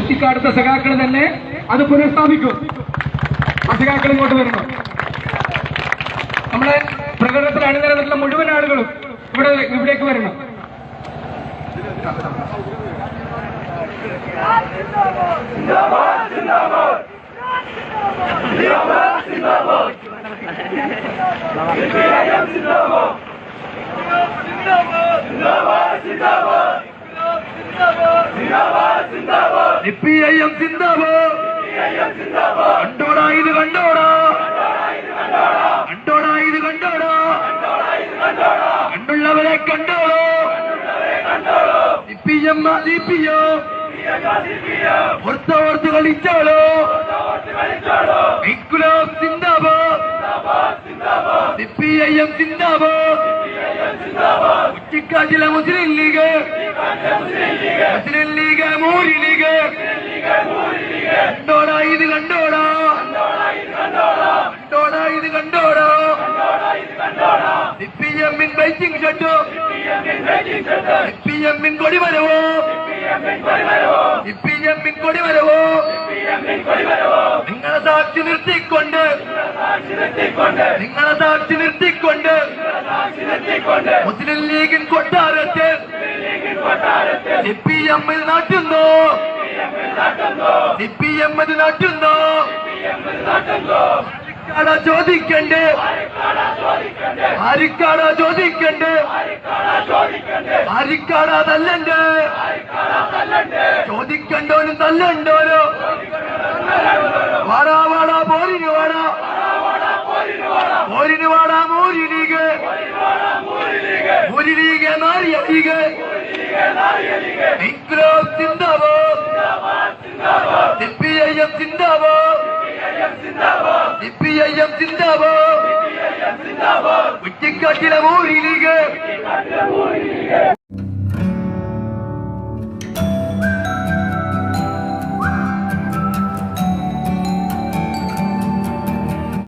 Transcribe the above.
കുറ്റിക്കാടുത്ത സഖാക്കൾ തന്നെ അത് പുനഃസ്ഥാപിക്കും. സഖാക്കൾ ഇങ്ങോട്ട് വരുന്നു നമ്മളെ പ്രകടനത്തിൽ അണിനിരന്നിട്ടുള്ള മുഴുവൻ ആളുകളും ഇവിടെ ഇവിടേക്ക് വരണം. സിപിഐഎം സിന്ദാബാദ് കണ്ടോടാ ഇത് കണ്ടോടാ കണ്ടോടാ ഇത് കണ്ടോടാ കണ്ടുള്ളവരെ കണ്ടോളോ സിപിഎം സിപിഒ ഓർത്ത് ഓർത്ത് കളിച്ചോളോ ഇൻകുലാബ് സിന്ദാബാദ് സിപിഐഎം സിന്ദാബാദ് കുറ്റിക്കാട്ടിലെ മുസ്ലിം ലീഗ് കണ്ടോടാ ഇത് കണ്ടോടാ. കണ്ടോടാ ഇത് കണ്ടോടാ. സിപിഎമ്മിൻ വെയിറ്റിംഗ് ഷെഡ് സിപിഎമ്മിൻ കൊടിമരവോ സിപിഎമ്മിൻ കൊടിമരവോ നിങ്ങളെ സാക്ഷി നിർത്തിക്കൊണ്ട്. നിങ്ങളെ സാക്ഷി നിർത്തിക്കൊണ്ട്. മുസ്ലിം ലീഗിൻ കൊട്ടാരത്തിൽ സിപിഎമ്മിൽ നാട്ടുന്നു. സിപിഎമ്മിൽ നാട്ടുന്നു. ആരിക്കാടാ ചോദിക്കണ്ടേ? ആരിക്കാടാ ചോദിക്കണ്ടേ? ആരിക്കാടാ തല്ലണ്ടേ? ചോദിക്കണ്ടോനും തല്ലണ്ടോനോ വാടാ വാടാ പോരിന് വാടാ. പോരിന് വാടാ മോരി ലീഗ് മോരി ലീഗ് നാരിയ ലീഗ് ഇൻക്രാബ് സിന്ദാബാദ് സിപിഐഎം സിന്ദാബാദ് സിപിഐഎം സിന്ദാബാദ് കുറ്റിക്കാട്ടിലെ മൂലി ലീഗ്